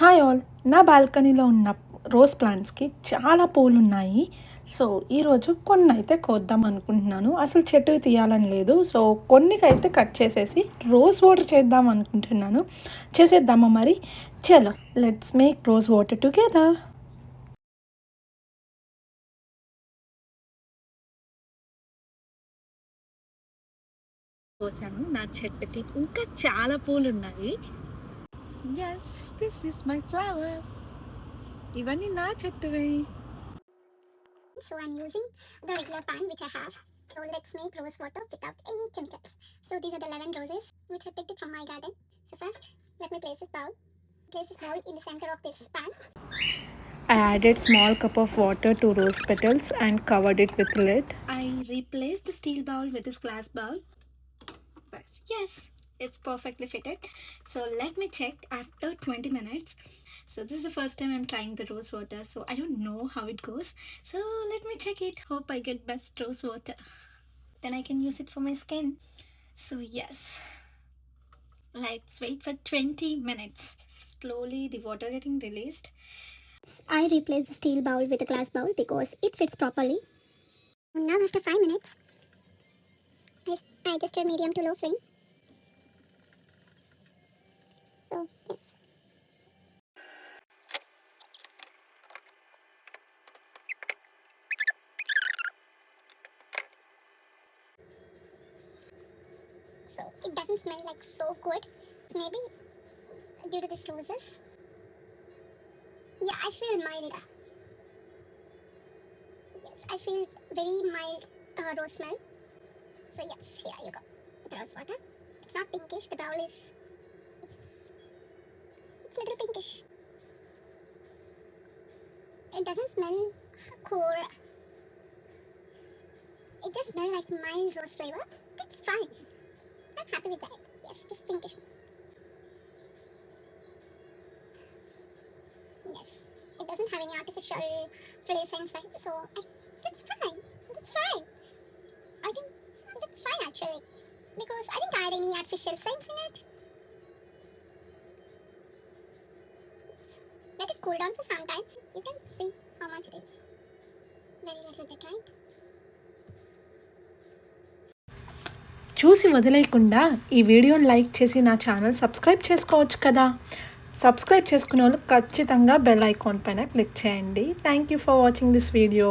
Hi all నా బాల్కనీలో ఉన్న రోజ్ ప్లాంట్స్కి చాలా పూలు ఉన్నాయి సో ఈరోజు కొన్ని అయితే కోద్దాం అనుకుంటున్నాను. అసలు చెట్టు తీయాలని లేదు. సో కొన్నికైతే కట్ చేసేసి రోజ్ వాటర్ చేద్దాం అనుకుంటున్నాను. చేసేద్దామా మరి? చలో let's make rose water together కోసాను. నా చెట్టుకి ఇంకా చాలా పూలు ఉన్నాయి yes this is my flowers இவனி நான் செட்டுவேன் So I'm using the regular pan which I have. So let's make rose water without any chemicals. So these are the 11 roses which I picked it from my garden. So first, let me place this bowl. Place this bowl in the center of this pan. I added small cup of water to rose petals and covered it with lid. I replaced the steel bowl with this glass bowl. Yes it's perfectly fitted. So let me check after 20 minutes. So this is the first time I'm trying the rose water. So I don't know how it goes. So let me check it. Hope I get best rose water. Then I can use it for my skin. So yes. Let's wait for 20 minutes. Slowly the water getting released. I replaced the steel bowl with a glass bowl because it fits properly. Now after 5 minutes, I, I adjusted medium to low flame. So yes. So it doesn't smell like so good. Maybe due to these roses. Yeah, I feel mild. Yes, I feel very mild uh, rose smell. So yes, here you go. The rose water. It's not pinkish. The bowl is pinkish. It doesn't smell core. It just smells like mild rose flavor. That's fine. I'm happy with that. Yes, this pinkish. Yes, it doesn't have any artificial flavors, right? So I, that's fine. That's fine. I think that's fine actually because I didn't add any artificial scents in it. Cool down for some time. You can see how much it is. Very little bit, right? చూసి వదిలేయకుండా ఈ వీడియోని like చేసి నా channel subscribe చేసుకోవచ్చు కదా subscribe చేసుకునే వాళ్ళు ఖచ్చితంగా బెల్ ఐకాన్ పైన క్లిక్ చేయండి thank you for watching this video